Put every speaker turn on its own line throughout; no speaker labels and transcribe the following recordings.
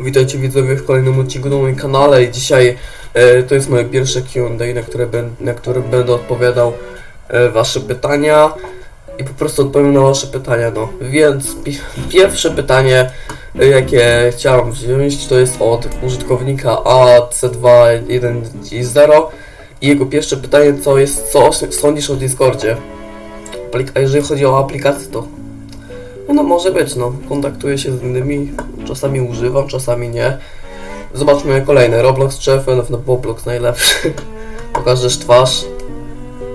Witajcie widzowie w kolejnym odcinku na moim kanale i dzisiaj e, to jest moje pierwsze Q&A, na które, na które będę odpowiadał e, wasze pytania i po prostu odpowiem na wasze pytania, no. Więc pi pierwsze pytanie, e, jakie chciałem wziąć, to jest od użytkownika AC2110 i jego pierwsze pytanie, co jest, co sądzisz o Discordzie? A jeżeli chodzi o aplikację, to no może być, no. Kontaktuję się z innymi, czasami używam, czasami nie. Zobaczmy kolejne. Roblox czy FNF, no Roblox najlepszy. Pokażesz twarz.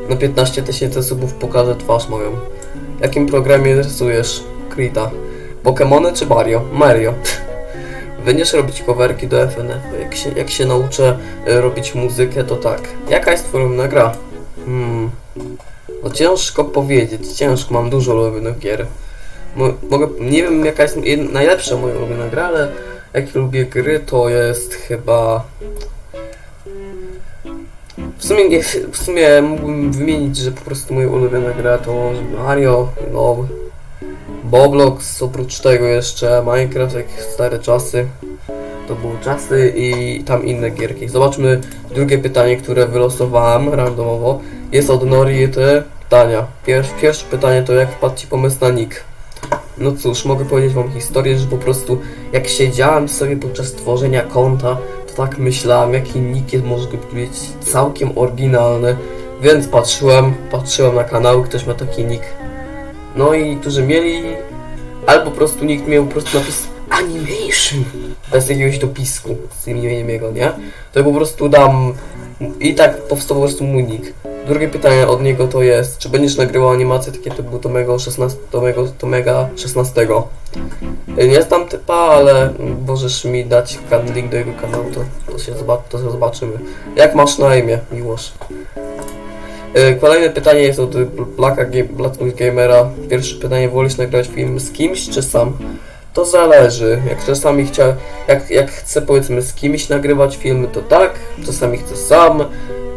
Na 15 tysięcy subów pokażę twarz moją. Jakim programie rysujesz? Krita. Pokemony czy Mario? Mario. Będziesz robić coverki do FNF. Jak się, jak się nauczę y, robić muzykę, to tak. Jaka jest twoja gra? Hmm. No ciężko powiedzieć, ciężko, mam dużo ulubionych gier. Mo- mogę, nie wiem jaka jest jed- najlepsza moja ulubiona gra, ale jak lubię gry, to jest chyba... W sumie, nie, w sumie mógłbym wymienić, że po prostu moja ulubiona gra to Mario, no, Boblox, oprócz tego jeszcze Minecraft, jak stare czasy. To były czasy i tam inne gierki. Zobaczmy drugie pytanie, które wylosowałem randomowo. Jest od Nority. Pytania. Pier pierwsze pytanie to jak wpadł Ci pomysł na nick? No cóż, mogę powiedzieć wam historię, że po prostu jak siedziałem sobie podczas tworzenia konta, to tak myślałem, jaki nick może być całkiem oryginalny, więc patrzyłem, patrzyłem na kanały, ktoś ma taki nick. No i którzy mieli, albo po prostu nikt miał po prostu napis animation, bez jakiegoś dopisku z imieniem jego, nie? To ja po prostu dam i tak powstał po prostu mój nick. Drugie pytanie od niego to jest, czy będziesz nagrywał animacje takie typu Tomego 16, Tomego, Tomega 16? Nie znam typa, ale możesz mi dać link do jego kanału, to, to, się to się zobaczymy. Jak masz na imię, Miłosz? E, Kolejne pytanie jest od Blacka Blackus Gamera. Pierwsze pytanie, wolisz nagrać film z kimś czy sam? To zależy. Jak czasami chciał, jak, jak chcę powiedzmy z kimś nagrywać filmy, to tak. Czasami chcę sam.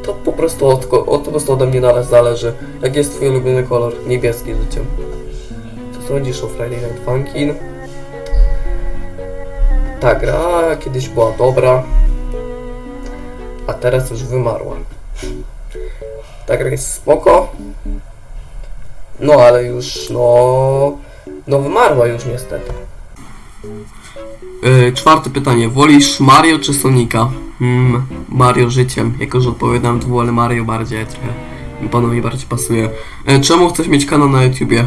To po prostu od, od, po prostu ode mnie zależy. Jaki jest twój ulubiony kolor? Niebieski życiem. Co sądzisz o Friday Night Funkin'? Ta gra kiedyś była dobra, a teraz już wymarła. Ta gra jest spoko, no ale już, no, no wymarła już niestety. Yy, czwarte pytanie. Wolisz Mario czy Sonika? Hmm, Mario życiem. Jako, że odpowiadam dwu, ale Mario bardziej trochę. Panu mi bardziej pasuje. Yy, czemu chcesz mieć kanał na YouTubie?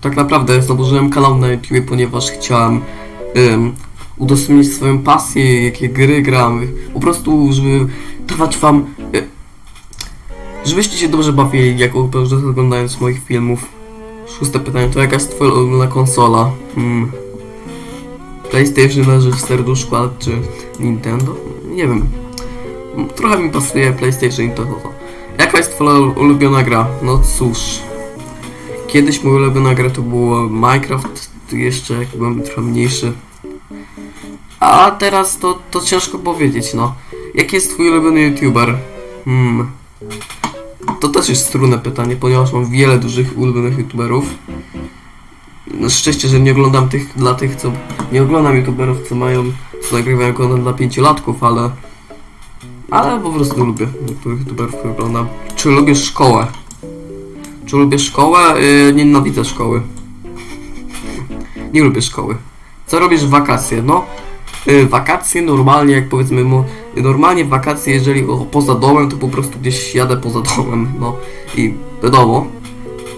Tak naprawdę założyłem kanał na YouTubie, ponieważ chciałem ym, udostępnić swoją pasję, jakie gry gram. Po prostu, żeby dawać wam... Y, żebyście się dobrze bawili, jak oglądając moich filmów. Szóste pytanie, to jaka jest twoja konsola? Hmm. PlayStation leży w serduszku, ale czy Nintendo? Nie wiem. Trochę mi pasuje PlayStation i to, to, to. Jaka jest twoja ulubiona gra? No cóż. Kiedyś moja ulubiona gra to było Minecraft, jeszcze jak byłem trochę mniejszy. A teraz to, to ciężko powiedzieć, no. Jaki jest twój ulubiony YouTuber? Hmm. To też jest trudne pytanie, ponieważ mam wiele dużych ulubionych YouTuberów. No szczęście, że nie oglądam tych dla tych, co... Nie oglądam YouTuberów, co mają... co nagrywają content dla pięciolatków, ale... Ale po prostu lubię niektórych YouTuberów, które oglądam. Czy lubię szkołę? Czy lubię szkołę? Yy, nienawidzę szkoły. Nie lubię szkoły. Co robisz w wakacje? No, y, wakacje normalnie, jak powiedzmy mu, normalnie wakacje, jeżeli o, poza domem, to po prostu gdzieś jadę poza domem, no i wiadomo.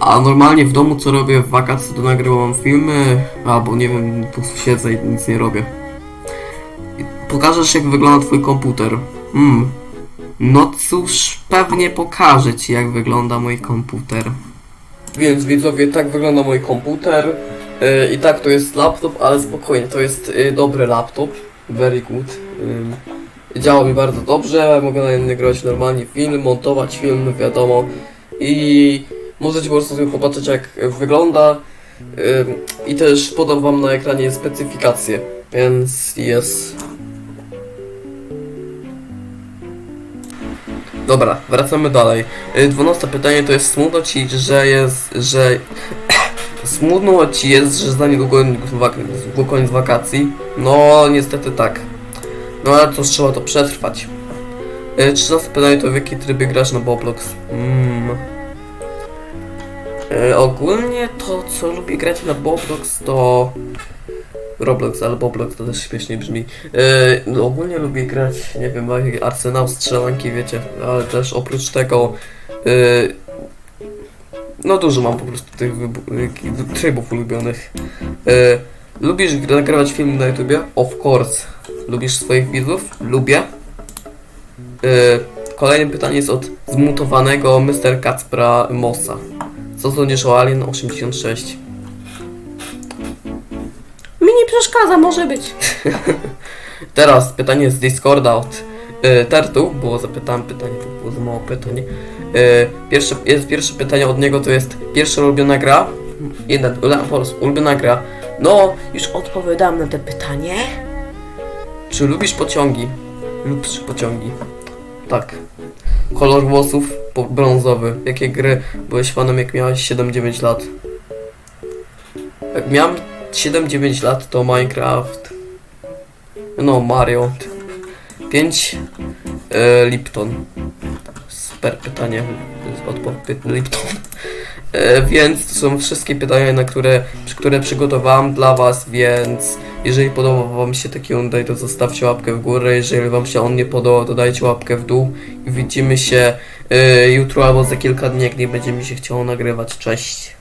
A normalnie w domu, co robię w wakacje, to nagrywam filmy, albo nie wiem, po prostu siedzę i nic nie robię. Pokażesz, jak wygląda twój komputer. Hmm. No cóż, pewnie pokażę ci, jak wygląda mój komputer. Więc widzowie, tak wygląda mój komputer. Yy, I tak, to jest laptop, ale spokojnie, to jest yy, dobry laptop. Very good. Yy, działa mi bardzo dobrze, mogę na nim nagrywać normalnie film, montować film, wiadomo. I możecie po prostu sobie popatrzeć jak wygląda. I też podam wam na ekranie specyfikacje. Więc jest. Dobra, wracamy dalej. Yy, 12 pytanie to jest smutno ci, że jest, że Smutno ci jest, że za niedługo koniec wakacji. No, niestety tak. No ale cóż, trzeba to przetrwać. E, 13 pytanie to w jaki trybie grasz na Roblox? Mm. E, ogólnie to, co lubię grać na Roblox to... Roblox, ale Roblox to też śmiesznie brzmi. E, no, ogólnie lubię grać, nie wiem, Arsenał, strzelanki, wiecie, ale też oprócz tego... E, no dużo mam po prostu tych trybów ulubionych. Lubisz gr- nagrywać filmy na YouTubie? Of course. Lubisz swoich widzów? Lubię. Kolejne pytanie jest od zmutowanego Mr. Kacpra Mossa. Co sądzisz o Alien 86?
Mi nie przeszkadza, może być.
Teraz pytanie z Discorda od e, Tertu. Było zapytałem pytanie, to było za mało pytań. E, pierwsze, jest pierwsze pytanie od niego to jest pierwsza ulubiona gra. Ula- po prostu ulubiona gra. No,
Już odpowiadam na to pytanie.
czy lubisz pociągi? Lubisz pociągi? Tak. Kolor włosów brązowy. Jakie gry byłeś fanem jak miałeś 7-9 lat? Jak miałem 7-9 lat to Minecraft. No, Mario. 5 e, Lipton. Super pytanie. Odpowiedź Lipton. E, więc to są wszystkie pytania, na które, które przygotowałem dla Was, więc jeżeli podoba Wam się taki ondaj, to zostawcie łapkę w górę. Jeżeli Wam się on nie podoba, to dajcie łapkę w dół. I widzimy się e, jutro albo za kilka dni, jak nie będzie mi się chciało nagrywać. Cześć!